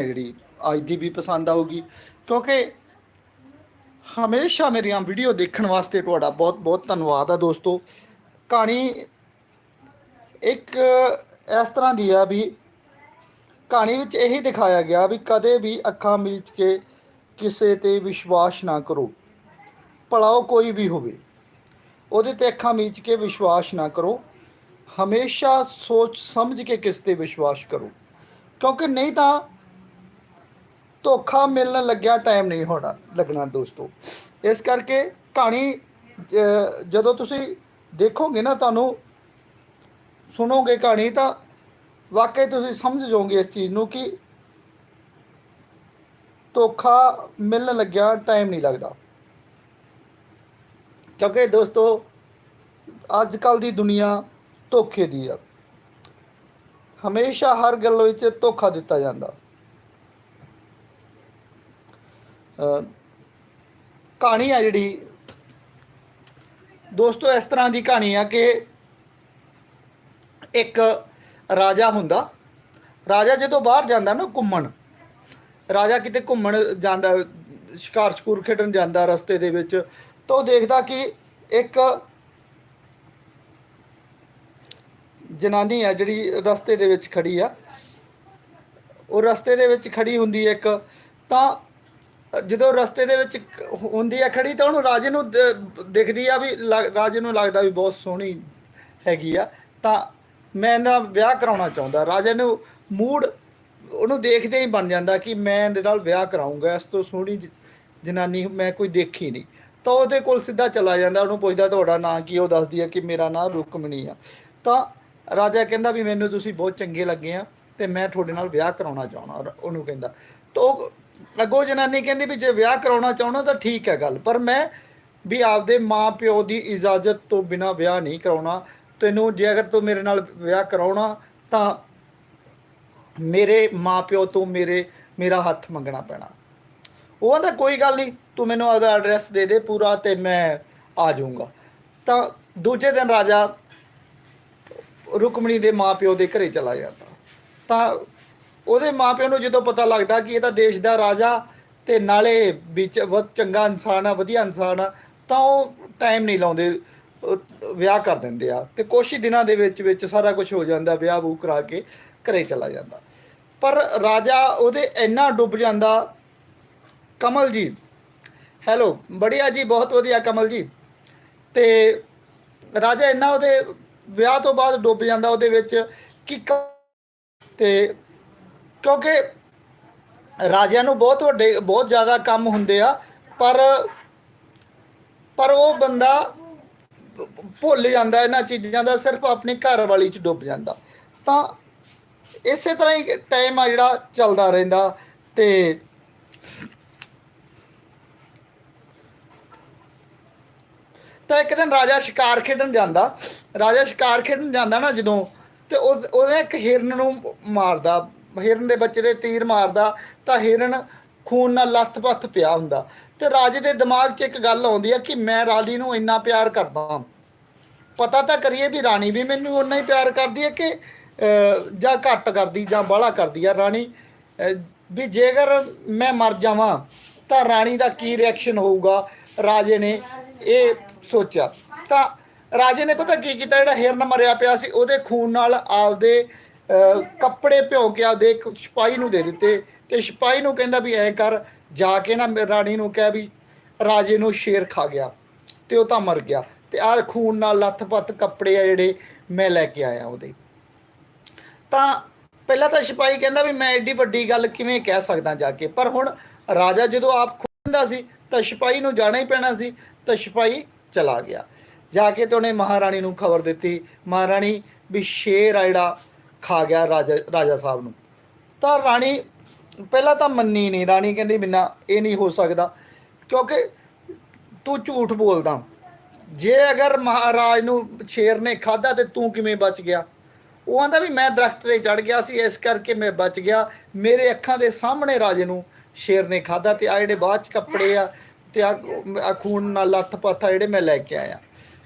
ਜਿਹੜੀ ਅੱਜ ਦੀ ਵੀ ਪਸੰਦ ਆਊਗੀ। ਕਿਉਂਕਿ ਹਮੇਸ਼ਾ ਮੇਰੀਆਂ ਵੀਡੀਓ ਦੇਖਣ ਵਾਸਤੇ ਤੁਹਾਡਾ ਬਹੁਤ ਬਹੁਤ ਧੰਨਵਾਦ ਆ ਦੋਸਤੋ। ਕਹਾਣੀ ਇੱਕ ਇਸ ਤਰ੍ਹਾਂ ਦੀ ਆ ਵੀ ਕਹਾਣੀ ਵਿੱਚ ਇਹੀ ਦਿਖਾਇਆ ਗਿਆ ਵੀ ਕਦੇ ਵੀ ਅੱਖਾਂ ਮੀਚ ਕੇ ਕਿਸੇ ਤੇ ਵਿਸ਼ਵਾਸ ਨਾ ਕਰੋ। ਭਲਾ ਉਹ ਕੋਈ ਵੀ ਹੋਵੇ, ਉਹਦੇ ਤੇ ਅੱਖਾਂ ਮੀਚ ਕੇ ਵਿਸ਼ਵਾਸ ਨਾ ਕਰੋ। ਹਮੇਸ਼ਾ ਸੋਚ ਸਮਝ ਕੇ ਕਿਸ ਤੇ ਵਿਸ਼ਵਾਸ ਕਰੋ। ਕਿਉਂਕਿ ਨਹੀਂ ਤਾਂ ਧੋਖਾ ਮਿਲਣ ਲੱਗਿਆ ਟਾਈਮ ਨਹੀਂ ਹੋਣਾ ਲੱਗਣਾ ਦੋਸਤੋ। ਇਸ ਕਰਕੇ ਕਹਾਣੀ ਜਦੋਂ ਤੁਸੀਂ ਦੇਖੋਗੇ ਨਾ ਤੁਹਾਨੂੰ, ਸੁਣੋਗੇ ਕਹਾਣੀ ਤਾਂ ਵਾਕਈ ਤੁਸੀਂ ਸਮਝ ਜਾਓਗੇ ਇਸ ਚੀਜ਼ ਨੂੰ ਕਿ ਧੋਖਾ ਮਿਲਣ ਲੱਗਿਆ ਟਾਈਮ ਨਹੀਂ ਲੱਗਦਾ। ਕਿਉਂਕਿ ਦੋਸਤੋ ਅੱਜ ਕੱਲ ਦੀ ਦੁਨੀਆ ਧੋਖੇ ਦੀ ਆ। ਹਮੇਸ਼ਾ ਹਰ ਗੱਲ ਵਿੱਚ ਧੋਖਾ ਦਿੱਤਾ ਜਾਂਦਾ। ਕਹਾਣੀ ਆ ਜਿਹੜੀ। ਦੋਸਤੋ, ਇਸ ਤਰ੍ਹਾਂ ਦੀ ਕਹਾਣੀ ਆ ਕਿ ਇੱਕ ਰਾਜਾ ਹੁੰਦਾ। ਰਾਜਾ ਜਦੋਂ ਬਾਹਰ ਜਾਂਦਾ ਨਾ ਘੁੰਮਣ, ਰਾਜਾ ਕਿਤੇ ਘੁੰਮਣ ਜਾਂਦਾ, ਸ਼ਿਕਾਰ ਸ਼ਕੂਰ ਖੇਡਣ ਜਾਂਦਾ ਰਸਤੇ ਦੇ ਵਿੱਚ, ਤਾਂ ਉਹ ਦੇਖਦਾ ਕਿ ਇੱਕ ਜਨਾਨੀ ਆ ਜਿਹੜੀ ਰਸਤੇ ਦੇ ਵਿੱਚ ਖੜੀ ਆ। ਉਹ ਰਸਤੇ ਦੇ ਵਿੱਚ ਖੜੀ ਹੁੰਦੀ ਇੱਕ, ਤਾਂ ਜਦੋਂ ਰਸਤੇ ਦੇ ਵਿੱਚ ਹੁੰਦੀ ਆ ਖੜੀ, ਤਾਂ ਉਹਨੂੰ ਰਾਜੇ ਨੂੰ ਦ- ਦਿਖਦੀ ਆ ਵੀ ਲੱਗ- ਰਾਜੇ ਨੂੰ ਲੱਗਦਾ ਵੀ ਬਹੁਤ ਸੋਹਣੀ ਹੈਗੀ ਆ। ਤਾਂ ਮੈਂ ਇਹਦਾ ਵਿਆਹ ਕਰਾਉਣਾ ਚਾਹੁੰਦਾ। ਰਾਜੇ ਨੂੰ ਮੂਡ ਉਹਨੂੰ ਦੇਖਦੇ ਹੀ ਬਣ ਜਾਂਦਾ ਕਿ ਮੈਂ ਇਹਦੇ ਨਾਲ ਵਿਆਹ ਕਰਾਉਂਗਾ ਇਸ ਤੋਂ ਸੋਹਣੀ ਜਨਾਨੀ ਮੈਂ ਕੋਈ ਦੇਖੀ ਨਹੀਂ। ਤਾਂ ਉਹਦੇ ਕੋਲ ਸਿੱਧਾ ਚਲਾ ਜਾਂਦਾ, ਉਹਨੂੰ ਪੁੱਛਦਾ ਤੁਹਾਡਾ ਨਾਂ ਕੀ ਉਹ ਦੱਸਦੀ ਹੈ ਕਿ ਮੇਰਾ ਨਾਂ ਰੁਕਮਣੀ ਆ। ਤਾਂ ਰਾਜਾ ਕਹਿੰਦਾ ਵੀ ਮੈਨੂੰ ਤੁਸੀਂ ਬਹੁਤ ਚੰਗੇ ਲੱਗੇ ਆ ਤੇ ਮੈਂ ਤੁਹਾਡੇ ਨਾਲ ਵਿਆਹ ਕਰਾਉਣਾ ਚਾਹਣਾ ਉਹਨੂੰ ਕਹਿੰਦਾ। ਤਾਂ ਉਹ ਅੱਗੋਂ ਜਨਾਨੀ ਕਹਿੰਦੀ ਵੀ ਜੇ ਵਿਆਹ ਕਰਾਉਣਾ ਚਾਹਣਾ ਤਾਂ ਠੀਕ ਹੈ ਗੱਲ, ਪਰ ਮੈਂ ਵੀ ਆਪਦੇ ਮਾਂ ਪਿਓ ਦੀ ਇਜਾਜ਼ਤ ਤੋਂ ਬਿਨਾ ਵਿਆਹ ਨਹੀਂ ਕਰਾਉਣਾ। ਤੈਨੂੰ ਜੇ ਅਗਰ ਤੂੰ ਮੇਰੇ ਨਾਲ ਵਿਆਹ ਕਰਾਉਣਾ ਤਾਂ ਮੇਰੇ ਮਾਂ ਪਿਓ ਤੋਂ ਮੇਰੇ, ਮੇਰਾ ਹੱਥ ਮੰਗਣਾ ਪੈਣਾ। ਉਹ ਕਹਿੰਦਾ ਕੋਈ ਗੱਲ ਨਹੀਂ, ਤੂੰ ਮੈਨੂੰ ਆਪਦਾ ਐਡਰੈਸ ਦੇ ਦੇ ਪੂਰਾ ਤੇ ਮੈਂ ਆ ਜਾਊਂਗਾ। ਤਾਂ ਦੂਜੇ ਦਿਨ ਰਾਜਾ ਰੁਕਮਣੀ ਦੇ ਮਾਪਿਓ ਦੇ ਘਰੇ ਚਲਾ ਜਾਂਦਾ। ਤਾਂ ਉਹਦੇ ਮਾਪਿਓ ਨੂੰ ਜਦੋਂ ਪਤਾ ਲੱਗਦਾ ਕਿ ਇਹ ਤਾਂ ਦੇਸ਼ ਦਾ ਰਾਜਾ ਤੇ ਨਾਲੇ ਵਿੱਚ ਬਹੁਤ ਚੰਗਾ ਇਨਸਾਨ ਆ, ਵਧੀਆ ਇਨਸਾਨ ਆ, ਤਾਂ ਉਹ ਟਾਈਮ ਨਹੀਂ ਲਾਉਂਦੇ ਵਿਆਹ ਕਰ ਦਿੰਦੇ ਆ ਤੇ ਕੁਛ ਹੀ ਦਿਨਾਂ ਦੇ ਵਿੱਚ ਵਿੱਚ ਸਾਰਾ ਕੁਝ ਹੋ ਜਾਂਦਾ, ਵਿਆਹ ਵੂ ਕਰਾ ਕੇ ਘਰੇ ਚਲਾ ਜਾਂਦਾ। ਪਰ ਰਾਜਾ ਉਹਦੇ ਇੰਨਾ ਡੁੱਬ ਜਾਂਦਾ, ਕਮਲ ਜੀ ਹੈਲੋ ਬੜੀਆ ਜੀ, ਬਹੁਤ ਵਧੀਆ ਕਮਲ ਜੀ। ਤੇ ਰਾਜਾ ਇੰਨਾ ਉਹਦੇ ਵਿਆਹ ਤੋਂ ਬਾਅਦ ਡੁੱਬ ਜਾਂਦਾ ਉਹਦੇ ਵਿੱਚ ਕਿ ਕ- ਤੇ ਕਿਉਂਕਿ ਰਾਜਿਆਂ ਨੂੰ ਬਹੁਤ ਵੱਡੇ, ਬਹੁਤ ਜ਼ਿਆਦਾ ਕੰਮ ਹੁੰਦੇ ਆ, ਪਰ ਪਰ ਉਹ ਬੰਦਾ ਭੁੱਲ ਜਾਂਦਾ ਇਹਨਾਂ ਚੀਜ਼ਾਂ ਦਾ, ਸਿਰਫ ਆਪਣੀ ਘਰ ਵਾਲੀ ਚ ਡੁੱਬ ਜਾਂਦਾ। ਤਾਂ ਇਸੇ ਤਰ੍ਹਾਂ ਹੀ ਟਾਈਮ ਆ ਜਿਹੜਾ ਚੱਲਦਾ ਰਹਿੰਦਾ ਤੇ ਤਾਂ ਇੱਕ ਦਿਨ ਰਾਜਾ ਸ਼ਿਕਾਰ ਖੇਡਣ ਜਾਂਦਾ, ਰਾਜਾ ਸ਼ਿਕਾਰ ਖੇਡਣ ਜਾਂਦਾ ਨਾ ਜਦੋਂ ਤੇ ਉਹ ਉਹਨੇ ਇੱਕ ਹਿਰਨ ਨੂੰ ਮਾਰਦਾ। ਹਿਰਨ ਦੇ ਬੱਚੇ ਦੇ ਤੀਰ ਮਾਰਦਾ ਤਾਂ ਹਿਰਨ ਖੂਨ ਨਾਲ ਲੱਥ-ਪੱਥ ਪਿਆ ਹੁੰਦਾ। ਤੇ ਰਾਜੇ ਦੇ ਦਿਮਾਗ 'ਚ ਇੱਕ ਗੱਲ ਆਉਂਦੀ ਹੈ ਕਿ ਮੈਂ ਰਾਣੀ ਨੂੰ ਇੰਨਾ ਪਿਆਰ ਕਰਦਾ ਪਤਾ ਤਾਂ ਕਰੀਏ ਵੀ ਰਾਣੀ ਵੀ ਮੈਨੂੰ ਉਨਾ ਹੀ ਪਿਆਰ ਕਰਦੀ ਹੈ ਕਿ ਜਾਂ ਘੱਟ ਕਰਦੀ ਜਾਂ ਬਾਹਲਾ ਕਰਦੀ ਆ। ਰਾਣੀ ਵੀ ਜੇਕਰ ਮੈਂ ਮਰ ਜਾਵਾਂ ਤਾਂ ਰਾਣੀ ਦਾ ਕੀ ਰਿਐਕਸ਼ਨ ਹੋਊਗਾ ਰਾਜੇ ਨੇ ਇਹ ਸੋਚਿਆ। ਤਾਂ ਰਾਜੇ ਨੇ ਪਤਾ ਕੀ ਕੀਤਾ? ਜਿਹੜਾ ਹਿਰਨ ਮਰਿਆ ਪਿਆ ਸੀ, ਉਹਦੇ ਖੂਨ ਨਾਲ ਆਪਦੇ ਕੱਪੜੇ ਭਿਓ ਕੇ ਆਪਦੇ ਇੱਕ ਸਿਪਾਹੀ ਨੂੰ ਦੇ ਦਿੱਤੇ ਤੇ ਸਿਪਾਹੀ ਨੂੰ ਕਹਿੰਦਾ ਵੀ ਐ ਕਰ, ਜਾ ਕੇ ਨਾ ਰਾਣੀ ਨੂੰ ਕਹਿ ਵੀ ਰਾਜੇ ਨੂੰ ਸ਼ੇਰ ਖਾ ਗਿਆ ਤੇ ਉਹ ਤਾਂ ਮਰ ਗਿਆ ਤੇ ਆਹ ਖੂਨ ਨਾਲ ਲੱਥ-ਪੱਥ ਕੱਪੜੇ ਆ ਜਿਹੜੇ ਮੈਂ ਲੈ ਕੇ ਆਇਆ ਉਹਦੇ। ਤਾਂ ਪਹਿਲਾਂ ਤਾਂ ਸਿਪਾਹੀ ਕਹਿੰਦਾ ਵੀ ਮੈਂ ਐਡੀ ਵੱਡੀ ਗੱਲ ਕਿਵੇਂ ਕਹਿ ਸਕਦਾ ਜਾ ਕੇ, ਪਰ ਹੁਣ ਰਾਜਾ ਜਦੋਂ ਆਪ ਖੁੰਦਾ ਸੀ ਤਾਂ ਸਿਪਾਹੀ ਨੂੰ ਜਾਣਾ ਹੀ ਪੈਣਾ ਸੀ, ਤਾਂ ਸਿਪਾਹੀ ਚਲਾ ਗਿਆ। ਜਾ ਕੇ ਤੇ ਉਹਨੇ ਮਹਾਰਾਣੀ ਨੂੰ ਖਬਰ ਦਿੱਤੀ, ਮਹਾਰਾਣੀ ਵੀ ਸ਼ੇਰ ਆ ਜਿਹੜਾ ਖਾ ਗਿਆ ਰਾਜਾ ਰਾਜਾ ਸਾਹਿਬ ਨੂੰ। ਤਾਂ ਰਾਣੀ ਪਹਿਲਾਂ ਤਾਂ ਮੰਨੀ ਨਹੀਂ। ਰਾਣੀ ਕਹਿੰਦੀ ਬਿਨਾ ਇਹ ਨਹੀਂ ਹੋ ਸਕਦਾ, ਕਿਉਂਕਿ ਤੂੰ ਝੂਠ ਬੋਲਦਾ। ਜੇ ਅਗਰ ਮਹਾਰਾਜ ਨੂੰ ਸ਼ੇਰ ਨੇ ਖਾਦਾ ਤੇ ਤੂੰ ਕਿਵੇਂ ਬਚ ਗਿਆ? ਉਹ ਆਂਦਾ ਵੀ ਮੈਂ ਦਰਖਤ ਤੇ ਚੜ ਗਿਆ ਸੀ, ਇਸ ਕਰਕੇ ਮੈਂ ਬਚ ਗਿਆ। ਮੇਰੇ ਅੱਖਾਂ ਦੇ ਸਾਹਮਣੇ ਰਾਜੇ ਨੂੰ ਸ਼ੇਰ ਨੇ ਖਾਦਾ ਤੇ ਆ ਜਿਹੜੇ ਬਾਅਦ ਚ ਕੱਪੜੇ ਆ ਤੇ ਆ ਖੂਨ ਨਾਲ ਲੱਥ-ਪੱਥ ਆ ਜਿਹੜੇ ਮੈਂ ਲੈ ਕੇ ਆਇਆ।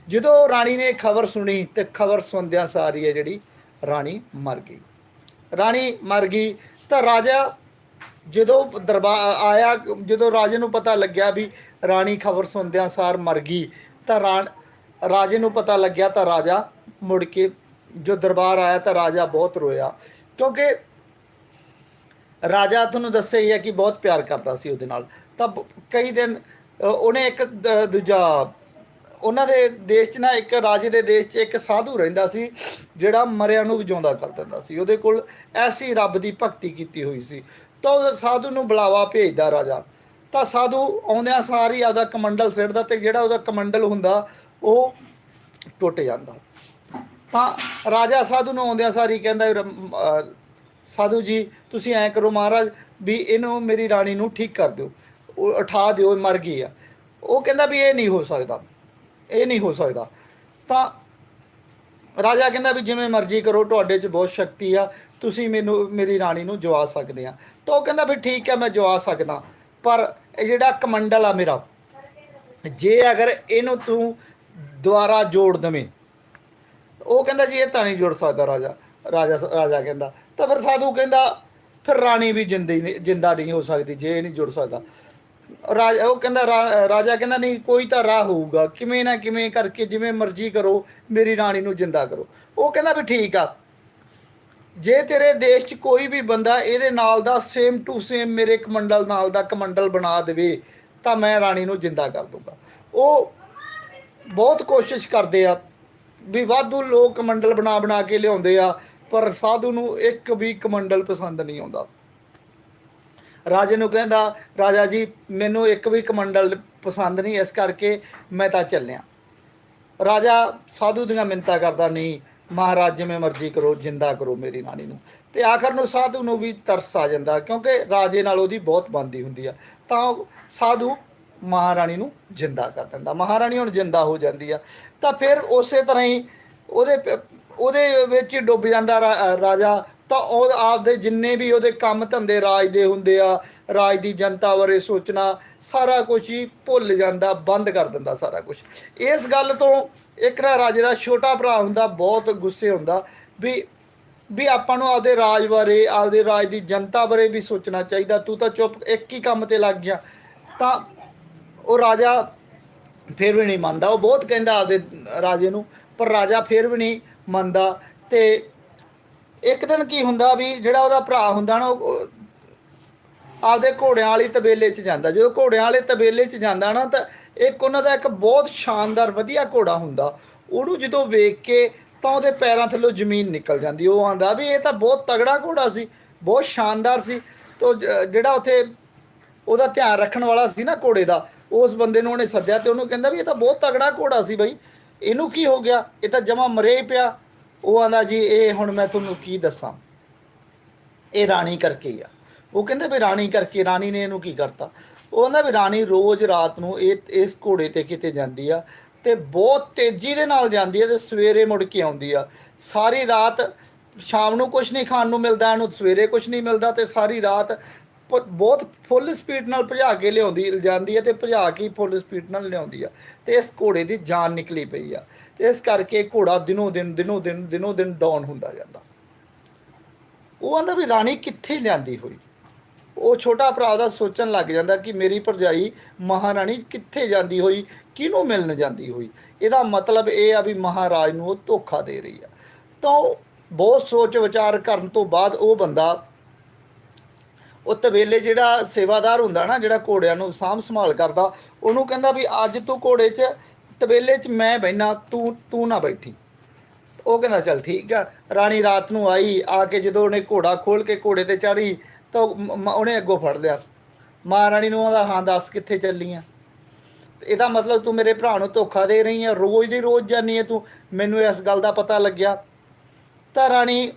ਜਦੋਂ ਰਾਣੀ ਨੇ ਖਬਰ ਸੁਣੀ ਤੇ ਖਬਰ ਸੁਣਦਿਆਂ ਸਾਰੀ ਹੈ ਜਿਹੜੀ ਰਾਣੀ ਮਰ ਗਈ। ਰਾਣੀ ਮਰ ਗਈ ਤਾਂ ਰਾਜਾ ਜਦੋਂ ਦਰਬਾਰ ਆਇਆ, ਜਦੋਂ ਰਾਜੇ ਨੂੰ ਪਤਾ ਲੱਗਿਆ ਵੀ ਰਾਣੀ ਖਬਰ ਸੁਣਦਿਆਂ ਸਾਰ ਮਰ ਗਈ ਤਾਂ ਰਾਜੇ ਨੂੰ ਪਤਾ ਲੱਗਿਆ ਤਾਂ ਰਾਜਾ ਮੁੜ ਕੇ ਜੋ ਦਰਬਾਰ ਆਇਆ ਤਾਂ ਰਾਜਾ ਬਹੁਤ ਰੋਇਆ ਕਿਉਂਕਿ ਰਾਜਾ ਤੁਹਾਨੂੰ ਦੱਸਿਆ ਹੀ ਹੈ ਕਿ ਬਹੁਤ ਪਿਆਰ ਕਰਦਾ ਸੀ ਉਹਦੇ ਨਾਲ। ਤਾਂ ਕਈ ਦਿਨ ਉਹਨੇ ਇੱਕ ਦੂਜਾ ਉਹਨਾਂ ਦੇ ਦੇਸ਼ 'ਚ ਨਾ ਇੱਕ ਰਾਜੇ ਦੇ ਦੇਸ਼ 'ਚ ਇੱਕ ਸਾਧੂ ਰਹਿੰਦਾ ਸੀ, ਜਿਹੜਾ ਮਰਿਆਂ ਨੂੰ ਜਿਉਂਦਾ ਕਰ ਦਿੰਦਾ ਸੀ। ਉਹਦੇ ਕੋਲ ਐਸੀ ਰੱਬ ਦੀ ਭਗਤੀ ਕੀਤੀ ਹੋਈ ਸੀ। ਤਾਂ ਉਹ ਸਾਧੂ ਨੂੰ ਬੁਲਾਵਾ ਭੇਜਦਾ ਰਾਜਾ। ਤਾਂ ਸਾਧੂ ਆਉਂਦਿਆਂ ਸਾਰ ਹੀ ਆਪਦਾ ਕਮੰਡਲ ਸਿੱਟਦਾ ਤੇ ਜਿਹੜਾ ਉਹਦਾ ਕਮੰਡਲ ਹੁੰਦਾ, ਉਹ ਟੁੱਟ ਜਾਂਦਾ। ਤਾਂ ਰਾਜਾ ਸਾਧੂ ਨੂੰ ਆਉਂਦਿਆਂ ਸਾਰ ਹੀ ਕਹਿੰਦਾ ਸਾਧੂ ਜੀ, ਤੁਸੀਂ ਐਂ ਕਰੋ ਮਹਾਰਾਜ ਵੀ ਇਹਨੂੰ, ਮੇਰੀ ਰਾਣੀ ਨੂੰ ਠੀਕ ਕਰ ਦਿਓ। ਉਠਾ ਦਿਓ, ਮਰ ਗਈ ਆ। ਉਹ ਕਹਿੰਦਾ ਵੀ ਇਹ ਨਹੀਂ ਹੋ ਸਕਦਾ। ਇਹ ਨਹੀਂ ਹੋ ਸਕਦਾ। ਤਾਂ ਰਾਜਾ ਕਹਿੰਦਾ ਵੀ ਜਿਵੇਂ ਮਰਜ਼ੀ ਕਰੋ, ਤੁਹਾਡੇ 'ਚ ਬਹੁਤ ਸ਼ਕਤੀ ਆ, ਤੁਸੀਂ ਮੈਨੂੰ, ਮੇਰੀ ਰਾਣੀ ਨੂੰ ਜਵਾ ਸਕਦੇ ਆ। ਤਾਂ ਉਹ ਕਹਿੰਦਾ ਵੀ ਠੀਕ ਹੈ ਮੈਂ ਜਵਾ ਸਕਦਾ। ਪਰ ਇਹ ਜਿਹੜਾ ਕਮੰਡਲ ਆ ਮੇਰਾ, ਜੇ ਅਗਰ ਇਹਨੂੰ ਤੂੰ ਦੁਬਾਰਾ ਜੋੜ ਦਵੇਂ, ਉਹ ਕਹਿੰਦਾ ਜੀ ਇਹ ਤਾਂ ਨਹੀਂ ਜੁੜ ਸਕਦਾ ਰਾਜਾ। ਰਾਜਾ ਰਾਜਾ ਕਹਿੰਦਾ, ਤਾਂ ਫਿਰ ਸਾਧੂ ਕਹਿੰਦਾ, ਫਿਰ ਰਾਣੀ ਵੀ ਜਿੰਦੀ ਨਹੀਂ, ਜਿੰਦਾ ਨਹੀਂ ਹੋ ਸਕਦੀ, ਜੇ ਇਹ ਨਹੀਂ ਜੁੜ ਸਕਦਾ। ਰਾਜਾ ਉਹ ਕਹਿੰਦਾ ਰਾ- ਰਾਜਾ ਕਹਿੰਦਾ, ਨਹੀਂ, ਕੋਈ ਤਾਂ ਰਾਹ ਹੋਊਗਾ। ਕਿਵੇਂ ਨਾ ਕਿਵੇਂ ਕਰਕੇ ਜਿਵੇਂ ਮਰਜ਼ੀ ਕਰੋ, ਮੇਰੀ ਰਾਣੀ ਨੂੰ ਜਿੰਦਾ ਕਰੋ। ਉਹ ਕਹਿੰਦਾ ਵੀ ਠੀਕ ਆ। ਜੇ ਤੇਰੇ ਦੇਸ਼ 'ਚ ਕੋਈ ਵੀ ਬੰਦਾ ਇਹਦੇ ਨਾਲ ਦਾ ਸੇਮ ਟੂ ਸੇਮ ਮੇਰੇ ਕਮੰਡਲ ਨਾਲ ਦਾ ਕਮੰਡਲ ਬਣਾ ਦੇਵੇ, ਤਾਂ ਮੈਂ ਰਾਣੀ ਨੂੰ ਜਿੰਦਾ ਕਰ ਦੂੰਗਾ ਉਹ ਬਹੁਤ ਕੋਸ਼ਿਸ਼ ਕਰਦੇ ਆ ਵੀ ਵਾਧੂ ਲੋਕ ਕਮੰਡਲ ਬਣਾ ਬਣਾ ਕੇ ਲਿਆਉਂਦੇ ਆ, ਪਰ ਸਾਧੂ ਨੂੰ ਇੱਕ ਵੀ ਕਮੰਡਲ ਪਸੰਦ ਨਹੀਂ ਆਉਂਦਾ। ਰਾਜੇ ਨੂੰ ਕਹਿੰਦਾ, ਰਾਜਾ ਜੀ, ਮੈਨੂੰ ਇੱਕ ਵੀ ਕਮੰਡਲ ਪਸੰਦ ਨਹੀਂ, ਇਸ ਕਰਕੇ ਮੈਂ ਤਾਂ ਚੱਲਿਆ। ਰਾਜਾ ਸਾਧੂ ਦੀਆਂ ਮਿੰਤਾ ਕਰਦਾ, ਨਹੀਂ, ਮਹਾਰਾਜ ਜਿਵੇਂ ਮਰਜ਼ੀ ਕਰੋ, ਜਿੰਦਾ ਕਰੋ ਮੇਰੀ ਨਾਨੀ ਨੂੰ। ਤੇ ਆਖਰ ਨੂੰ ਸਾਧੂ ਨੂੰ ਵੀ ਤਰਸ ਆ ਜਾਂਦਾ, ਕਿਉਂਕਿ ਰਾਜੇ ਨਾਲ ਉਹਦੀ ਬਹੁਤ ਬੰਦੀ ਹੁੰਦੀ ਆ। ਤਾਂ ਸਾਧੂ ਮਹਾਰਾਣੀ ਨੂੰ ਜਿੰਦਾ ਕਰ ਦਿੰਦਾ। ਮਹਾਰਾਣੀ ਹੁਣ ਜਿੰਦਾ ਹੋ ਜਾਂਦੀ ਆ। ਤਾਂ ਫਿਰ ਉਸੇ ਤਰ੍ਹਾਂ ਹੀ ਉਹਦੇ ਪ- ਉਹਦੇ ਵਿੱਚ ਹੀ ਡੁੱਬ ਜਾਂਦਾ ਰਾਜਾ ਤਾਂ ਉਹ ਆਪਦੇ ਜਿੰਨੇ ਵੀ ਉਹਦੇ ਕੰਮ ਧੰਦੇ ਰਾਜ ਦੇ ਹੁੰਦੇ ਆ, ਰਾਜ ਦੀ ਜਨਤਾ ਬਾਰੇ ਸੋਚਣਾ, ਸਾਰਾ ਕੁਝ ਹੀ ਭੁੱਲ ਜਾਂਦਾ, ਬੰਦ ਕਰ ਦਿੰਦਾ ਸਾਰਾ ਕੁਝ ਇਸ ਗੱਲ ਤੋਂ ਇੱਕ ਨਾ ਰਾਜੇ ਦਾ ਛੋਟਾ ਭਰਾ ਹੁੰਦਾ, ਬਹੁਤ ਗੁੱਸੇ ਹੁੰਦਾ ਵੀ ਵੀ ਆਪਾਂ ਨੂੰ ਆਪਦੇ ਰਾਜ ਬਾਰੇ, ਆਪਦੇ ਰਾਜ ਦੀ ਜਨਤਾ ਬਾਰੇ ਵੀ ਸੋਚਣਾ ਚਾਹੀਦਾ, ਤੂੰ ਤਾਂ ਚੁੱਪ ਇੱਕ ਹੀ ਕੰਮ ਤੇ ਲੱਗ ਗਿਆ। ਤਾਂ ਉਹ ਰਾਜਾ ਫਿਰ ਵੀ ਨਹੀਂ ਮੰਨਦਾ, ਉਹ ਬਹੁਤ ਕਹਿੰਦਾ ਆਪਦੇ ਰਾਜੇ ਨੂੰ, ਪਰ ਰਾਜਾ ਫਿਰ ਵੀ ਨਹੀਂ ਮੰਨਦਾ ਤੇ ਇੱਕ ਦਿਨ ਕੀ ਹੁੰਦਾ ਵੀ ਜਿਹੜਾ ਉਹਦਾ ਭਰਾ ਹੁੰਦਾ ਨਾ, ਉਹ ਆਪਦੇ ਘੋੜਿਆਂ ਵਾਲੀ ਤਬੇਲੇ 'ਚ ਜਾਂਦਾ। ਜਦੋਂ ਘੋੜਿਆਂ ਵਾਲੇ ਤਬੇਲੇ 'ਚ ਜਾਂਦਾ ਨਾ, ਤਾਂ ਇੱਕ ਉਹਨਾਂ ਦਾ ਇੱਕ ਬਹੁਤ ਸ਼ਾਨਦਾਰ, ਵਧੀਆ ਘੋੜਾ ਹੁੰਦਾ। ਉਹਨੂੰ ਜਦੋਂ ਵੇਖ ਕੇ ਤਾਂ ਉਹਦੇ ਪੈਰਾਂ ਥੱਲੋਂ ਜ਼ਮੀਨ ਨਿਕਲ ਜਾਂਦੀ। ਉਹ ਆਂਦਾ ਵੀ ਇਹ ਤਾਂ ਬਹੁਤ ਤਗੜਾ ਘੋੜਾ ਸੀ, ਬਹੁਤ ਸ਼ਾਨਦਾਰ ਸੀ। ਤੋ ਜਿਹੜਾ ਉੱਥੇ ਉਹਦਾ ਧਿਆਨ ਰੱਖਣ ਵਾਲਾ ਸੀ ਨਾ ਘੋੜੇ ਦਾ, ਉਸ ਬੰਦੇ ਨੂੰ ਉਹਨੇ ਸੱਦਿਆ ਤੇ ਉਹਨੂੰ ਕਹਿੰਦਾ ਵੀ ਇਹ ਤਾਂ ਬਹੁਤ ਤਗੜਾ ਘੋੜਾ ਸੀ ਬਈ। ਇਹਨੂੰ ਕੀ ਹੋ ਗਿਆ? ਇਹ ਤਾਂ ਜਮਾ ਮਰੇ ਪਿਆ। ਉਹ ਆਂਦਾ ਜੀ, ਇਹ ਹੁਣ ਮੈਂ ਤੁਹਾਨੂੰ ਕੀ ਦੱਸਾਂ? ਇਹ ਰਾਣੀ ਕਰਕੇ ਆ। ਉਹ ਕਹਿੰਦੇ ਵੀ ਰਾਣੀ ਕਰਕੇ, ਰਾਣੀ ਨੇ ਇਹਨੂੰ ਕੀ ਕਰਤਾ? ਉਹ ਕਹਿੰਦਾ ਵੀ ਰਾਣੀ ਰੋਜ਼ ਰਾਤ ਨੂੰ ਇਹ, ਇਸ ਘੋੜੇ ਤੇ ਕਿਤੇ ਜਾਂਦੀ ਆ ਤੇ ਬਹੁਤ ਤੇਜ਼ੀ ਦੇ ਨਾਲ ਜਾਂਦੀ ਆ ਤੇ ਸਵੇਰੇ ਮੁੜ ਕੇ ਆਉਂਦੀ ਆ। ਸਾਰੀ ਰਾਤ ਸ਼ਾਮ ਨੂੰ ਕੁਝ ਨਹੀਂ, ਖਾਣ ਨੂੰ ਮਿਲਦਾ, ਇਹਨੂੰ ਸਵੇਰੇ ਕੁਝ ਨਹੀਂ ਮਿਲਦਾ ਤੇ ਸਾਰੀ ਰਾਤ ਬਹੁਤ ਫੁੱਲ ਸਪੀਡ ਨਾਲ ਭਜਾ ਕੇ ਲਿਆਉਂਦੀ, ਜਾਂਦੀ ਹੈ ਤੇ ਭਜਾ ਕੇ ਫੁੱਲ ਸਪੀਡ ਨਾਲ ਲਿਆਉਂਦੀ ਆ। ਤੇ ਇਸ ਘੋੜੇ ਦੀ ਜਾਨ ਨਿਕਲੀ ਪਈ ਆ। ਤੇ ਇਸ ਕਰਕੇ ਘੋੜਾ ਦਿਨੋਂ ਦਿਨ ਦਿਨੋਂ ਦਿਨ ਦਿਨੋਂ ਦਿਨ ਡਾਊਨ ਹੁੰਦਾ ਜਾਂਦਾ। ਉਹ ਆਂਦਾ ਵੀ ਰਾਣੀ ਕਿੱਥੇ ਲਿਆਂਦੀ ਹੋਈ? ਉਹ ਛੋਟਾ ਭਰਾ ਦਾ ਸੋਚਣ ਲੱਗ ਜਾਂਦਾ ਕਿ ਮੇਰੀ ਭਰਜਾਈ ਮਹਾਰਾਣੀ ਕਿੱਥੇ ਜਾਂਦੀ ਹੋਈ? ਕਿਹਨੂੰ ਮਿਲਣ ਜਾਂਦੀ ਹੋਈ? ਇਹਦਾ ਮਤਲਬ ਇਹ ਆ ਵੀ ਮਹਾਰਾਜ ਨੂੰ ਉਹ ਧੋਖਾ ਦੇ ਰਹੀ ਆ। ਤਾਂ ਉਹ ਬਹੁਤ ਸੋਚ ਵਿਚਾਰ ਕਰਨ ਤੋਂ ਬਾਅਦ ਉਹ ਬੰਦਾ ਉਹ ਤਵੇਲੇ ਜਿਹੜਾ ਸੇਵਾਦਾਰ ਹੁੰਦਾ ਨਾ, ਜਿਹੜਾ ਘੋੜਿਆਂ ਨੂੰ ਸਾਂਭ ਸੰਭਾਲ ਕਰਦਾ, ਉਹਨੂੰ ਕਹਿੰਦਾ ਵੀ ਅੱਜ ਤੂੰ ਘੋੜੇ 'ਚ ਤਵੇਲੇ 'ਚ ਮੈਂ ਬੈਠਾ ਤੂੰ ਤੂੰ ਨਾ ਬੈਠੀ। ਉਹ ਕਹਿੰਦਾ, ਚੱਲ ਠੀਕ ਆ। ਰਾਣੀ ਰਾਤ ਨੂੰ ਆਈ, ਆ ਕੇ ਜਦੋਂ ਉਹਨੇ ਘੋੜਾ ਖੋਲ ਕੇ ਘੋੜੇ ਤੇ ਚੜੀ ਤਾਂ ਉਹਨੇ ਅੱਗੋਂ ਫੜ ਲਿਆ। ਮਹਾਰਾਣੀ ਨੂੰ ਉਹਦਾ ਹਾਂ, ਦੱਸ ਕਿੱਥੇ ਚੱਲੀ ਆ? ਇਹਦਾ ਮਤਲਬ ਤੂੰ ਮੇਰੇ ਭਰਾ ਨੂੰ ਧੋਖਾ ਦੇ ਰਹੀ ਆ। ਰੋਜ਼ ਦੀ ਰੋਜ਼ ਜਾਨੀ ਹੈ ਤੂੰ। ਮੈਨੂੰ ਇਸ ਗੱਲ ਦਾ ਪਤਾ ਲੱਗਿਆ। ਤਾਂ ਰਾਣੀ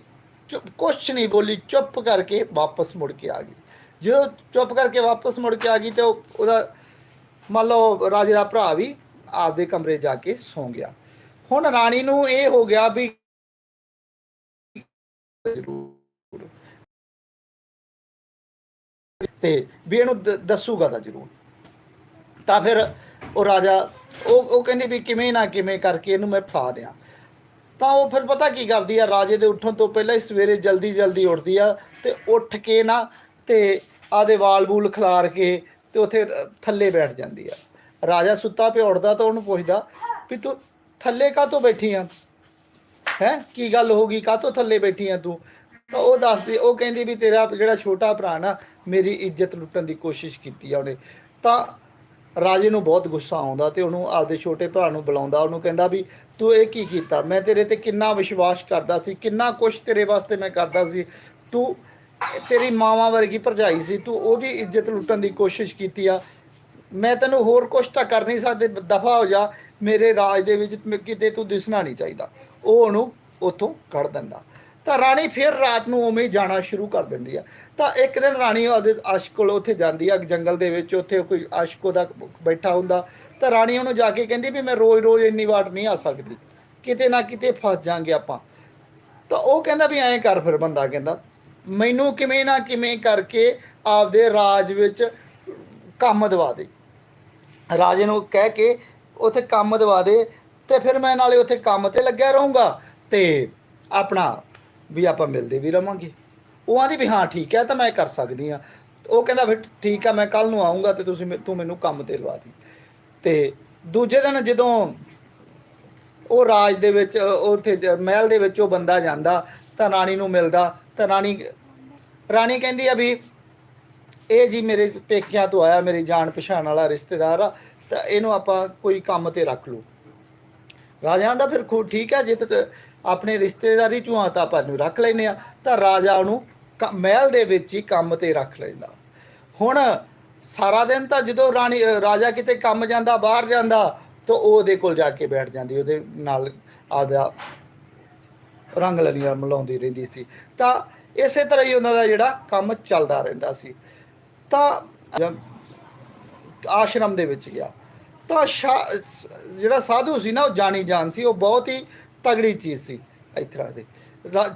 ਚੁੱਪ, ਕੁਛ ਨਹੀਂ ਬੋਲੀ, ਚੁੱਪ ਕਰਕੇ ਵਾਪਸ ਮੁੜ ਕੇ ਆ ਗਈ। ਜਦੋਂ ਚੁੱਪ ਕਰਕੇ ਵਾਪਸ ਮੁੜ ਕੇ ਆ ਗਈ ਤੇ ਉਹਦਾ ਮੰਨ ਲਓ ਰਾਜੇ ਦਾ ਭਰਾ ਵੀ ਆਪਦੇ ਕਮਰੇ ਜਾ ਕੇ ਸੌਂ ਗਿਆ। ਹੁਣ ਰਾਣੀ ਨੂੰ ਇਹ ਹੋ ਗਿਆ ਵੀ ਤੇ ਵੀ ਇਹਨੂੰ ਦ- ਦੱਸੂਗਾ ਤਾਂ ਜ਼ਰੂਰ। ਤਾਂ ਫਿਰ ਉਹ ਰਾਜਾ, ਉਹ ਉਹ ਕਹਿੰਦੀ ਵੀ ਕਿਵੇਂ ਨਾ ਕਿਵੇਂ ਕਰਕੇ ਇਹਨੂੰ ਮੈਂ ਫਸਾ ਦਿਆਂ। ਤਾਂ ਉਹ ਫਿਰ ਪਤਾ ਕੀ ਕਰਦੀ ਆ, ਰਾਜੇ ਦੇ ਉੱਠਣ ਤੋਂ ਪਹਿਲਾਂ ਹੀ ਸਵੇਰੇ ਜਲਦੀ ਜਲਦੀ ਉੱਠਦੀ ਆ ਤੇ ਉੱਠ ਕੇ ਨਾ ਤੇ ਆਦੇ ਵਾਲ ਬੂਲ ਖਿਲਾਰ ਕੇ ਤੇ ਉੱਥੇ ਥੱਲੇ ਬੈਠ ਜਾਂਦੀ ਆ। ਰਾਜਾ ਸੁੱਤਾ ਪਿਆ, ਉੱਠਦਾ ਤਾਂ ਉਹਨੂੰ ਪੁੱਛਦਾ ਵੀ ਤੂੰ ਥੱਲੇ ਕਾਹਤੋਂ ਬੈਠੀ ਆ? ਹੈ? ਕੀ ਗੱਲ ਹੋ ਗਈ? ਕਾਹਤੋਂ ਥੱਲੇ ਬੈਠੀ ਆ ਤੂੰ? ਤਾਂ ਉਹ ਦੱਸਦੀ, ਉਹ ਕਹਿੰਦੀ ਵੀ ਤੇਰਾ ਜਿਹੜਾ ਛੋਟਾ ਭਰਾ ਨਾ, ਮੇਰੀ ਇੱਜ਼ਤ ਲੁੱਟਣ ਦੀ ਕੋਸ਼ਿਸ਼ ਕੀਤੀ ਆ ਉਹਨੇ। ਤਾਂ ਰਾਜੇ ਨੂੰ ਬਹੁਤ ਗੁੱਸਾ ਆਉਂਦਾ ਤੇ ਉਹਨੂੰ ਆਪਦੇ ਛੋਟੇ ਭਰਾ ਨੂੰ ਬੁਲਾਉਂਦਾ, ਉਹਨੂੰ ਕਹਿੰਦਾ ਵੀ ਤੂੰ ਇਹ ਕੀ ਕੀਤਾ? ਮੈਂ ਤੇਰੇ ਤੇ ਕਿੰਨਾ ਵਿਸ਼ਵਾਸ ਕਰਦਾ ਸੀ, ਕਿੰਨਾ ਕੁਝ ਤੇਰੇ ਵਾਸਤੇ ਮੈਂ ਕਰਦਾ ਸੀ। ਤੂੰ ਤੇਰੀ ਮਾਵਾਂ ਵਰਗੀ ਭਰਜਾਈ ਸੀ, ਤੂੰ ਉਹਦੀ ਇੱਜ਼ਤ ਲੁੱਟਣ ਦੀ ਕੋਸ਼ਿਸ਼ ਕੀਤੀ ਆ। ਮੈਂ ਤੈਨੂੰ ਹੋਰ ਕੁਛ ਤਾਂ ਕਰ ਨਹੀਂ ਸਕਦੇ, ਦਫਾ ਹੋ ਜਾ। ਮੇਰੇ ਰਾਜ ਦੇ ਵਿੱਚ ਕਿਤੇ ਤੂੰ ਦਿਸਣਾ ਨਹੀਂ ਚਾਹੀਦਾ। ਉਹ ਉਹਨੂੰ ਉੱਥੋਂ ਕੱਢ ਦਿੰਦਾ। ਤਾਂ ਰਾਣੀ ਫਿਰ ਰਾਤ ਨੂੰ ਉਵੇਂ ਹੀ ਜਾਣਾ ਸ਼ੁਰੂ ਕਰ ਦਿੰਦੀ ਆ। ਤਾਂ ਇੱਕ ਦਿਨ ਰਾਣੀ ਉਹਦੇ ਆਸ਼ਕ ਕੋਲ ਉੱਥੇ ਜਾਂਦੀ ਆ, ਜੰਗਲ ਦੇ ਵਿੱਚ ਉੱਥੇ ਕੋਈ ਆਸ਼ਕ ਉਹਦਾ ਬੈਠਾ ਹੁੰਦਾ। ਤਾਂ ਰਾਣੀ ਉਹਨੂੰ ਜਾ ਕੇ ਕਹਿੰਦੀ ਵੀ ਮੈਂ ਰੋਜ਼-ਰੋਜ਼ ਇੰਨੀ ਵਾਟ ਨਹੀਂ ਆ ਸਕਦੀ। ਕਿਤੇ ਨਾ ਕਿਤੇ ਫਸ ਜਾਾਂਗੇ ਆਪਾਂ। ਤਾਂ ਉਹ ਕਹਿੰਦਾ ਵੀ ਐਂ ਕਰ ਫਿਰ ਬੰਦਾ ਕਹਿੰਦਾ, ਮੈਨੂੰ ਕਿਵੇਂ ਨਾ ਕਿਵੇਂ ਕਰਕੇ ਆਪਦੇ ਰਾਜ ਵਿੱਚ ਕੰਮ ਦਵਾ ਦੇ। ਰਾਜੇ ਨੂੰ ਕਹਿ ਕੇ ਉੱਥੇ ਕੰਮ ਦਵਾ ਦੇ ਤੇ ਫਿਰ ਮੈਂ ਨਾਲੇ ਉੱਥੇ ਕੰਮ ਤੇ ਲੱਗਿਆ ਰਹੂੰਗਾ ਤੇ ਆਪਣਾ ਵੀ ਆਪਾਂ ਮਿਲਦੇ ਵੀ ਰਵਾਂਗੇ। ਉਹ ਆਂਦੀ ਵੀ ਹਾਂ, ਠੀਕ ਹੈ ਤਾਂ ਮੈਂ ਕਰ ਸਕਦੀ ਆ ਉਹ ਕਹਿੰਦਾ ਫਿਰ ਠੀਕ ਆ, ਮੈਂ ਕੱਲ ਨੂੰ ਆਉਂਗਾ ਤੇ ਤੁਸੀਂ ਤੂੰ ਮੈਨੂੰ ਕੰਮ ਤੇ ਲਵਾ ਦੀ। ਤੇ ਦੂਜੇ ਦਿਨ ਜਦੋਂ ਉਹ ਰਾਜ ਦੇ ਵਿੱਚ, ਉੱਥੇ ਮਹਿਲ ਦੇ ਵਿੱਚ ਉਹ ਬੰਦਾ ਜਾਂਦਾ, ਤਾਂ ਰਾਣੀ ਨੂੰ ਮਿਲਦਾ, ਤਾਂ ਰਾਣੀ ਰਾਣੀ ਕਹਿੰਦੀ ਆ ਵੀ ਇਹ ਜੀ ਮੇਰੇ ਪੇਕਿਆਂ ਤੋਂ ਆਇਆ, ਮੇਰੀ ਜਾਣ ਪਛਾਣ ਵਾਲਾ ਰਿਸ਼ਤੇਦਾਰ ਆ, ਤਾਂ ਇਹਨੂੰ ਆਪਾਂ ਕੋਈ ਕੰਮ ਤੇ ਰੱਖ ਲਓ। ਰਾਜਾ ਦਾ ਫਿਰ ਖੂ, ਠੀਕ ਹੈ ਜੇ ਆਪਣੇ ਰਿਸ਼ਤੇਦਾਰੀ ਚੋਂ ਆ ਤਾਂ ਨੂੰ ਰੱਖ ਲੈਨੇ ਆ ਤਾਂ ਰਾਜਾ ਉਹਨੂੰ ਮਹਿਲ ਦੇ ਵਿੱਚ ਹੀ ਕੰਮ ਤੇ ਰੱਖ ਲੈਂਦਾ। ਹੁਣ ਸਾਰਾ ਦਿਨ ਤਾਂ ਜਦੋਂ ਰਾਣੀ ਰਾਜਾ ਕਿਤੇ ਕੰਮ ਜਾਂਦਾ, ਬਾਹਰ ਜਾਂਦਾ, ਤਾਂ ਉਹ ਉਹਦੇ ਕੋਲ ਜਾ ਕੇ ਬੈਠ ਜਾਂਦੀ, ਉਹਦੇ ਨਾਲ ਆਦਾ ਰੰਗ ਲੜੀਆਂ ਮਿਲਾਉਂਦੀ ਰਹਿੰਦੀ ਸੀ। ਤਾਂ ਇਸੇ ਤਰ੍ਹਾਂ ਹੀ ਉਹਨਾਂ ਦਾ ਜਿਹੜਾ ਕੰਮ ਚੱਲਦਾ ਰਹਿੰਦਾ ਸੀ। ਤਾਂ ਆਸ਼ਰਮ ਦੇ ਵਿੱਚ ਗਿਆ। ਤਾਂ ਸ਼ਾ- ਜਿਹੜਾ ਸਾਧੂ ਸੀ ਨਾ, ਉਹ ਜਾਣੀ ਜਾਣ ਸੀ, ਉਹ ਬਹੁਤ ਹੀ ਤਗੜੀ ਚੀਜ਼ ਸੀ ਇਸ ਤਰ੍ਹਾਂ ਦੇ।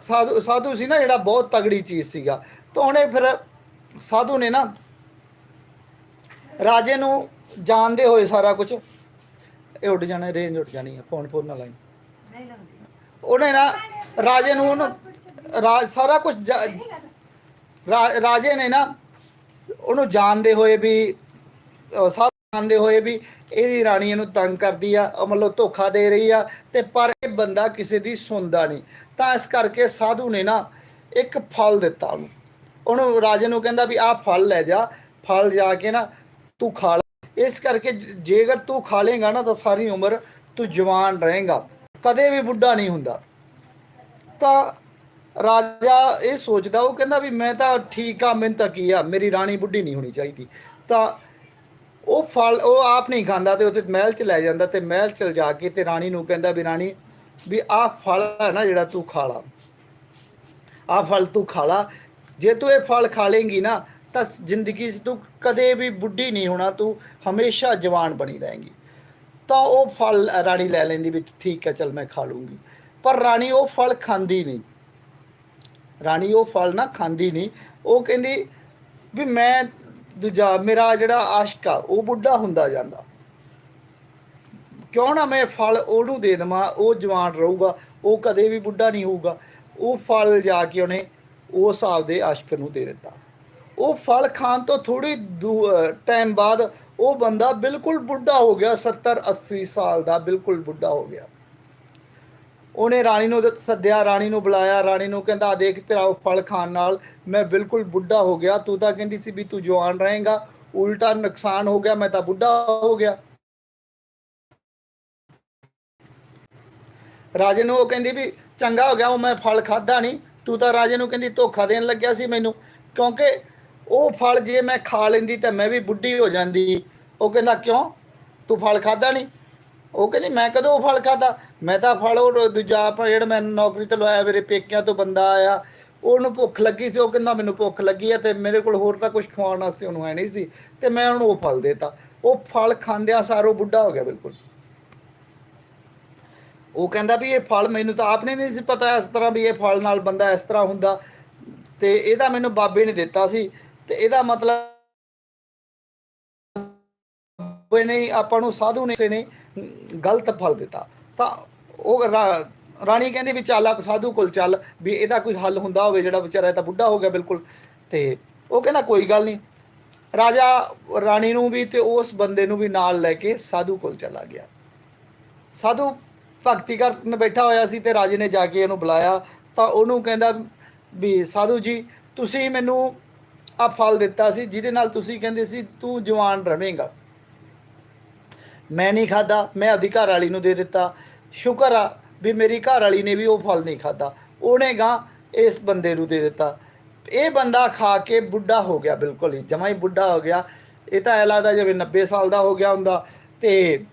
ਸਾਧੂ ਸਾਧੂ ਸੀ ਨਾ ਜਿਹੜਾ ਬਹੁਤ ਤਗੜੀ ਚੀਜ਼ ਸੀਗਾ। ਤਾਂ ਉਹਨੇ ਫਿਰ ਸਾਧੂ ਨੇ ਨਾ ਰਾਜੇ ਨੂੰ ਜਾਣਦੇ ਹੋਏ ਸਾਰਾ ਕੁਝ ਇਹ ਉੱਡ ਜਾਣਾ ਰੇਂਜ ਉੱਡ ਜਾਣੀ ਹੈ ਫੋਨ ਫੋਨ ਨਾ ਲਾਈ ਉਹਨੇ ਨਾ ਰਾਜੇ ਨੂੰ ਉਹਨੂੰ ਸਾਰਾ ਕੁਝ ਰਾਜੇ ਨੇ ਨਾ ਉਹਨੂੰ ਜਾਣਦੇ ਹੋਏ ਵੀ ਅਹ ਹੋਏ ਵੀ ਇਹਦੀ ਰਾਣੀ ਇਹਨੂੰ ਤੰਗ ਕਰਦੀ ਆ ਮਤਲਬ ਧੋਖਾ ਦੇ ਰਹੀ ਆ ਤੇ ਪਰ ਇਹ ਬੰਦਾ ਕਿਸੇ ਦੀ ਸੁਣਦਾ ਨਹੀਂ। ਤਾਂ ਇਸ ਕਰਕੇ ਸਾਧੂ ਨੇ ਨਾ ਇੱਕ ਫਲ ਦਿੱਤਾ ਉਹਨੂੰ। ਉਹਨੂੰ ਰਾਜੇ ਨੂੰ ਕਹਿੰਦਾ ਵੀ ਆਹ ਫਲ ਲੈ ਜਾ, ਫਲ ਜਾ ਕੇ ਨਾ ਤੂੰ ਖਾ ਲੈ। ਇਸ ਕਰਕੇ ਜੇਕਰ ਤੂੰ ਖਾ ਲੇਗਾ ਨਾ ਤਾਂ ਸਾਰੀ ਉਮਰ ਤੂੰ ਜਵਾਨ ਰਹੇਗਾ। ਕਦੇ ਵੀ ਬੁੱਢਾ ਨਹੀਂ ਹੁੰਦਾ। ਤਾਂ ਰਾਜਾ ਇਹ ਸੋਚਦਾ, ਉਹ ਕਹਿੰਦਾ ਵੀ ਮੈਂ ਤਾਂ ਠੀਕ ਆ, ਮੈਨੂੰ ਤਾਂ ਕੀ ਆ, ਮੇਰੀ ਰਾਣੀ ਬੁੱਢੀ ਨਹੀਂ ਹੋਣੀ ਚਾਹੀਦੀ। ਤਾਂ ਉਹ ਫਲ, ਉਹ ਆਪ ਨਹੀਂ ਖਾਂਦਾ ਤੇ ਉੱਥੇ ਮਹਿਲ ਚ ਲੈ ਜਾਂਦਾ ਤੇ ਮਹਿਲ ਚ ਜਾ ਕੇ ਤੇ ਰਾਣੀ ਨੂੰ ਕਹਿੰਦਾ ਵੀ ਰਾਣੀ ਵੀ ਆਹ ਫਲ ਹੈ ਨਾ ਜਿਹੜਾ ਤੂੰ ਖਾ ਲਾ। ਆਹ ਫਲ ਤੂੰ ਖਾ ਲਾ। ਜੇ ਤੂੰ ਇਹ ਫਲ ਖਾ ਲੇਂਗੀ ਨਾ ਤਾਂ ਜ਼ਿੰਦਗੀ 'ਚ ਤੂੰ ਕਦੇ ਵੀ ਬੁੱਢੀ ਨਹੀਂ ਹੋਣਾ, ਤੂੰ ਹਮੇਸ਼ਾ ਜਵਾਨ ਬਣੀ ਰਹੇਂਗੀ। ਤਾਂ ਉਹ ਫਲ ਰਾਣੀ ਲੈ ਲੈਂਦੀ ਵੀ ਠੀਕ ਹੈ, ਚਲ ਮੈਂ ਖਾ ਲੂੰਗੀ। ਪਰ ਰਾਣੀ ਉਹ ਫਲ ਖਾਂਦੀ ਨਹੀਂ। ਰਾਣੀ ਉਹ ਫਲ ਨਾ ਖਾਂਦੀ ਨਹੀਂ। ਉਹ ਕਹਿੰਦੀ ਵੀ ਮੈਂ ਦੂਜਾ ਮੇਰਾ ਜਿਹੜਾ ਆਸ਼ਕ ਆ, ਉਹ ਬੁੱਢਾ ਹੁੰਦਾ ਜਾਂਦਾ। ਕਿਉਂ ਨਾ ਮੈਂ ਫਲ ਉਹਨੂੰ ਦੇ ਦੇਵਾਂ, ਉਹ ਜਵਾਨ ਰਹੂਗਾ, ਉਹ ਕਦੇ ਵੀ ਬੁੱਢਾ ਨਹੀਂ ਹੋਊਗਾ। ਉਹ ਫਲ ਜਾ ਕੇ ਉਹਨੇ ਉਸ ਆਪਦੇ ਆਸ਼ਕ ਨੂੰ ਦੇ ਦਿੱਤਾ। ਉਹ ਫਲ ਖਾਣ ਤੋਂ ਥੋੜੀ ਟਾਈਮ ਬਾਅਦ ਉਹ ਬੰਦਾ ਬਿਲਕੁਲ ਬੁੱਢਾ ਹੋ ਗਿਆ 70 80 ਸਾਲ ਦਾ ਬਿਲਕੁਲ ਬੁੱਢਾ ਹੋ ਗਿਆ। ਉਹਨੇ ਰਾਣੀ ਨੂੰ ਸੱਦਿਆ, ਰਾਣੀ ਨੂੰ ਬੁਲਾਇਆ, ਰਾਣੀ ਨੂੰ ਕਹਿੰਦਾ, "ਆ ਦੇਖ ਤੇਰਾ ਉਹ ਫਲ ਖਾਣ ਨਾਲ ਮੈਂ ਬਿਲਕੁਲ ਬੁੱਢਾ ਹੋ ਗਿਆ। ਤੂੰ ਤਾਂ ਕਹਿੰਦੀ ਸੀ ਵੀ ਤੂੰ ਜਵਾਨ ਰਹੇਗਾ। ਉਲਟਾ ਨੁਕਸਾਨ ਹੋ ਗਿਆ, ਮੈਂ ਤਾਂ ਬੁੱਢਾ ਹੋ ਗਿਆ। ਰਾਜੇ ਨੂੰ ਉਹ ਕਹਿੰਦੀ ਵੀ, ਚੰਗਾ ਹੋ ਗਿਆ, ਉਹ ਮੈਂ ਫਲ ਖਾਦਾ ਨਹੀਂ। ਤੂੰ ਤਾਂ ਰਾਜੇ ਨੂੰ ਕਹਿੰਦੀ ਧੋਖਾ ਦੇਣ ਲੱਗਿਆ ਸੀ ਮੈਨੂੰ। ਕਿਉਂਕਿ ਉਹ ਫਲ ਜੇ ਮੈਂ ਖਾ ਲੈਂਦੀ ਤਾਂ ਮੈਂ ਵੀ ਬੁੱਢੀ ਹੋ ਜਾਂਦੀ। ਉਹ ਕਹਿੰਦਾ, ਕਿਉਂ? ਤੂੰ ਫਲ ਖਾਦਾ ਨਹੀਂ? ਉਹ ਕਹਿੰਦੀ, ਮੈਂ ਕਦੋਂ ਉਹ ਫਲ ਖਾਦਾ ਮੈਂ ਤਾਂ ਫਲ ਉਹ ਦੂਜਾ ਆਪਣਾ ਜਿਹੜਾ ਮੈਂ ਨੌਕਰੀ ਤੇ ਲਵਾਇਆ, ਮੇਰੇ ਪੇਕਿਆਂ ਤੋਂ ਬੰਦਾ ਆਇਆ, ਉਹਨੂੰ ਭੁੱਖ ਲੱਗੀ ਸੀ, ਉਹ ਕਹਿੰਦਾ ਮੈਨੂੰ ਭੁੱਖ ਲੱਗੀ ਹੈ ਤੇ ਮੇਰੇ ਕੋਲ ਹੋਰ ਤਾਂ ਕੁਝ ਖਵਾਉਣ ਵਾਸਤੇ ਉਹਨੂੰ ਹੈ ਨਹੀਂ ਸੀ, ਤੇ ਮੈਂ ਉਹਨੂੰ ਉਹ ਫਲ ਦੇਤਾ। ਉਹ ਫਲ ਖਾਂਦਿਆਂ ਸਾਰੋ ਬੁੱਢਾ ਹੋ ਗਿਆ ਬਿਲਕੁਲ। ਉਹ ਕਹਿੰਦਾ ਵੀ ਇਹ ਫਲ ਮੈਨੂੰ ਤਾਂ ਆਪਨੇ ਨਹੀਂ ਸੀ ਪਤਾ ਇਸ ਤਰ੍ਹਾਂ ਵੀ ਇਹ ਫਲ ਨਾਲ ਬੰਦਾ ਇਸ ਤਰ੍ਹਾਂ ਹੁੰਦਾ, ਤੇ ਇਹਦਾ ਮੈਨੂੰ ਬਾਬੇ ਨੇ ਦਿੱਤਾ ਸੀ, ਤੇ ਇਹਦਾ ਮਤਲਬ ਬਾਬੇ ਨੇ ਆਪਾਂ ਨੂੰ ਸਾਧੂ ਨੇ ਨੇ ਗਲਤ ਫਲ ਦਿੱਤਾ। ਤਾਂ ਉਹ ਰਾਣੀ ਕਹਿੰਦੀ ਵੀ ਚੱਲ, ਆਪ ਸਾਧੂ ਕੋਲ ਚੱਲ, ਵੀ ਇਹਦਾ ਕੋਈ ਹੱਲ ਹੁੰਦਾ ਹੋਵੇ, ਜਿਹੜਾ ਵਿਚਾਰਾ ਤਾਂ ਬੁੱਢਾ ਹੋ ਗਿਆ ਬਿਲਕੁਲ। ਤੇ ਉਹ ਕਹਿੰਦਾ, ਕੋਈ ਗੱਲ ਨਹੀਂ। ਰਾਜਾ ਰਾਣੀ ਨੂੰ ਵੀ ਤੇ ਉਸ ਬੰਦੇ ਨੂੰ ਵੀ ਨਾਲ ਲੈ ਕੇ ਸਾਧੂ ਕੋਲ ਚਲਾ ਗਿਆ। ਸਾਧੂ ਭਗਤੀ ਕਰਨ ਬੈਠਾ ਹੋਇਆ ਸੀ ਤੇ ਰਾਜੇ ਨੇ ਜਾ ਕੇ ਇਹਨੂੰ ਬੁਲਾਇਆ। ਤਾਂ ਉਹਨੂੰ ਕਹਿੰਦਾ ਵੀ, ਸਾਧੂ ਜੀ, ਤੁਸੀਂ ਮੈਨੂੰ ਆ ਫਲ ਦਿੱਤਾ ਸੀ, ਜਿਹਦੇ ਨਾਲ ਤੁਸੀਂ ਕਹਿੰਦੇ ਸੀ ਤੂੰ ਜਵਾਨ ਰਵੇਂਗਾ। ਮੈਂ ਨਹੀਂ ਖਾਦਾ ਮੈਂ ਆਪਦੀ ਘਰ ਵਾਲੀ ਨੂੰ ਦੇ ਦਿੱਤਾ। ਸ਼ੁਕਰ ਆ ਵੀ ਮੇਰੀ ਘਰ ਵਾਲੀ ਨੇ ਵੀ ਉਹ ਫਲ ਨਹੀਂ ਖਾਦਾ ਉਹਨੇ ਗਾਂ ਇਸ ਬੰਦੇ ਨੂੰ ਦੇ ਦਿੱਤਾ। ਇਹ ਬੰਦਾ ਖਾ ਕੇ ਬੁੱਢਾ ਹੋ ਗਿਆ ਬਿਲਕੁਲ ਹੀ, ਜਮਾ ਹੀ ਬੁੱਢਾ ਹੋ ਗਿਆ। ਇਹ ਤਾਂ ਐ ਲੱਗਦਾ ਜਿਵੇਂ 90 ਸਾਲ ਦਾ ਹੋ ਗਿਆ ਹੁੰਦਾ। ਤੇ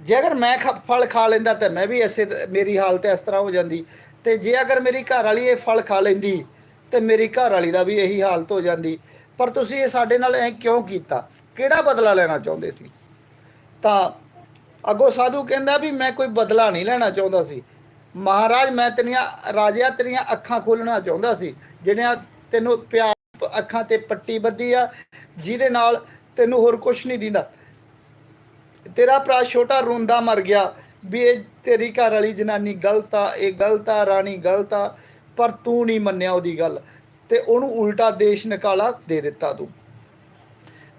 ਜੇ ਅਗਰ ਮੈਂ ਖ- ਫਲ ਖਾ ਲੈਂਦਾ ਤਾਂ ਮੈਂ ਵੀ ਐਸੇ ਮੇਰੀ ਹਾਲਤ ਇਸ ਤਰ੍ਹਾਂ ਹੋ ਜਾਂਦੀ। ਤੇ ਜੇ ਅਗਰ ਮੇਰੀ ਘਰ ਵਾਲੀ ਇਹ ਫਲ ਖਾ ਲੈਂਦੀ, ਤੇ ਮੇਰੀ ਘਰ ਵਾਲੀ ਦਾ ਵੀ ਇਹੀ ਹਾਲਤ ਹੋ ਜਾਂਦੀ। ਪਰ ਤੁਸੀਂ ਇਹ ਸਾਡੇ ਨਾਲ ਐ ਕਿਉਂ ਕੀਤਾ? ਕਿਹੜਾ ਬਦਲਾ ਲੈਣਾ ਚਾਹੁੰਦੇ ਸੀ? ਤਾਂ ਅੱਗੋਂ ਸਾਧੂ ਕਹਿੰਦਾ ਵੀ ਮੈਂ ਕੋਈ ਬਦਲਾ ਨਹੀਂ ਲੈਣਾ ਚਾਹੁੰਦਾ ਸੀ। ਮਹਾਰਾਜ, ਮੈਂ ਤੇਰੀਆਂ ਰਾਜਿਆ ਤੇਰੀਆਂ ਅੱਖਾਂ ਖੋਲਣਾ ਚਾਹੁੰਦਾ ਸੀ। ਜਿਹੜੀਆਂ ਤੈਨੂੰ ਪਿਆਰ, ਅੱਖਾਂ ਤੇ ਪੱਟੀ ਬੱਧੀ ਆ, ਜਿਹਦੇ ਨਾਲ ਤੈਨੂੰ ਹੋਰ ਕੁਝ ਨਹੀਂ ਦਿੰਦਾ। ਤੇਰਾ ਭਰਾ ਛੋਟਾ ਰੋਂਦਾ ਮਰ ਗਿਆ। ਵੀ ਇਹ ਤੇਰੀ ਘਰ ਵਾਲੀ ਜਨਾਨੀ ਗਲਤ ਆ, ਇਹ ਗਲਤ ਆ, ਰਾਣੀ ਗਲਤ ਆ, ਪਰ ਤੂੰ ਨਹੀਂ ਮੰਨਿਆ ਉਹਦੀ ਗੱਲ। ਤੇ ਉਹਨੂੰ ਉਲਟਾ ਦੇਸ਼ ਨਿਕਾਲਾ ਦੇ ਦਿੱਤਾ ਤੂੰ।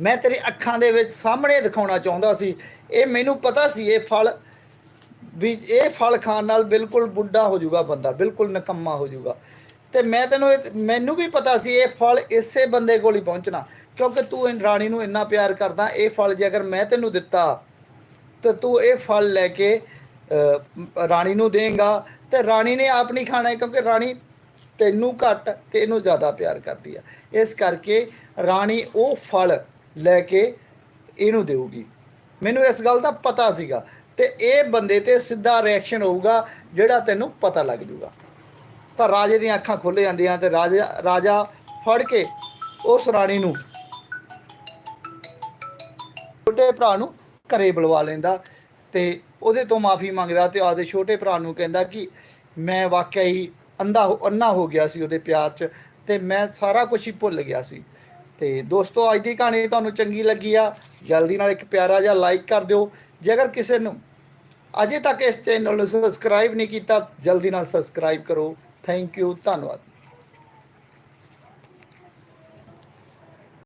ਮੈਂ ਤੇਰੀ ਅੱਖਾਂ ਦੇ ਵਿੱਚ ਸਾਹਮਣੇ ਦਿਖਾਉਣਾ ਚਾਹੁੰਦਾ ਸੀ। ਇਹ ਮੈਨੂੰ ਪਤਾ ਸੀ ਇਹ ਫਲ ਵੀ ਇਹ ਫਲ ਖਾਣ ਨਾਲ ਬਿਲਕੁਲ ਬੁੱਢਾ ਹੋ ਜਾਊਗਾ ਬੰਦਾ, ਬਿਲਕੁਲ ਨਿਕੰਮਾ ਹੋ ਜਾਊਗਾ। ਤੇ ਮੈਂ ਤੈਨੂੰ ਇਹ- ਮੈਨੂੰ ਵੀ ਪਤਾ ਸੀ ਇਹ ਫਲ ਇਸੇ ਬੰਦੇ ਕੋਲ ਹੀ ਪਹੁੰਚਣਾ, ਕਿਉਂਕਿ ਤੂੰ ਰਾਣੀ ਨੂੰ ਇੰਨਾ ਪਿਆਰ ਕਰਦਾ, ਇਹ ਫਲ ਜੇ ਅਗਰ ਮੈਂ ਤੈਨੂੰ ਦਿੱਤਾ, ਤੇ ਤੂੰ ਇਹ ਫਲ ਲੈ ਕੇ ਰਾਣੀ ਨੂੰ ਦੇਂਗਾ। ਤੇ ਰਾਣੀ ਨੇ ਆਪ ਨਹੀਂ ਖਾਣਾ ਕਿਉਂਕਿ ਰਾਣੀ ਤੈਨੂੰ ਘੱਟ ਤੇ ਇਹਨੂੰ ਜ਼ਿਆਦਾ ਪਿਆਰ ਕਰਦੀ ਆ। ਇਸ ਕਰਕੇ ਰਾਣੀ ਉਹ ਫਲ ਲੈ ਕੇ ਇਹਨੂੰ ਦੇਊਗੀ। ਮੈਨੂੰ ਇਸ ਗੱਲ ਦਾ ਪਤਾ ਸੀਗਾ ਤੇ ਇਹ ਬੰਦੇ ਤੇ ਸਿੱਧਾ ਰਿਐਕਸ਼ਨ ਹੋਊਗਾ, ਜਿਹੜਾ ਤੈਨੂੰ ਪਤਾ ਲੱਗ ਜੂਗਾ। ਤਾਂ ਰਾਜੇ ਦੀਆਂ ਅੱਖਾਂ ਖੁੱਲ ਜਾਂਦੀਆਂ ਤੇ ਰਾਜਾ ਰਾਜਾ ਫੜ ਕੇ ਉਸ ਰਾਣੀ ਨੂੰ ਛੋਟੇ ਭਰਾ ਨੂੰ ਘਰੇ ਬੁਲਵਾ ਲੈਂਦਾ ਤੇ ਉਹਦੇ ਤੋਂ ਮਾਫੀ ਮੰਗਦਾ ਤੇ ਆਪਦੇ ਛੋਟੇ ਭਰਾ ਨੂੰ ਕਹਿੰਦਾ ਕਿ ਮੈਂ ਵਾਕਿਆ ਹੀ ਅੰਧਾ ਹੋ- ਅੰਨਾ ਹੋ ਗਿਆ ਸੀ ਉਹਦੇ ਪਿਆਰ 'ਚ ਤੇ ਮੈਂ ਸਾਰਾ ਕੁਝ ਹੀ ਭੁੱਲ ਗਿਆ ਸੀ। ਤੇ ਦੋਸਤੋ, ਅੱਜ ਦੀ ਕਹਾਣੀ ਤੁਹਾਨੂੰ ਚੰਗੀ ਲੱਗੀ ਆ। ਜਲਦੀ ਨਾਲ ਇੱਕ ਪਿਆਰਾ ਜਿਹਾ ਲਾਈਕ ਕਰ ਦਿਓ। ਜੇਕਰ ਕਿਸੇ ਨੂੰ ਅਜੇ ਤੱਕ ਇਸ ਚੈਨਲ ਨੂੰ ਸਬਸਕ੍ਰਾਈਬ ਨਹੀਂ ਕੀਤਾ, ਜਲਦੀ ਨਾਲ ਸਬਸਕ੍ਰਾਈਬ ਕਰੋ। ਥੈਂਕ ਯੂ ਧੰਨਵਾਦ।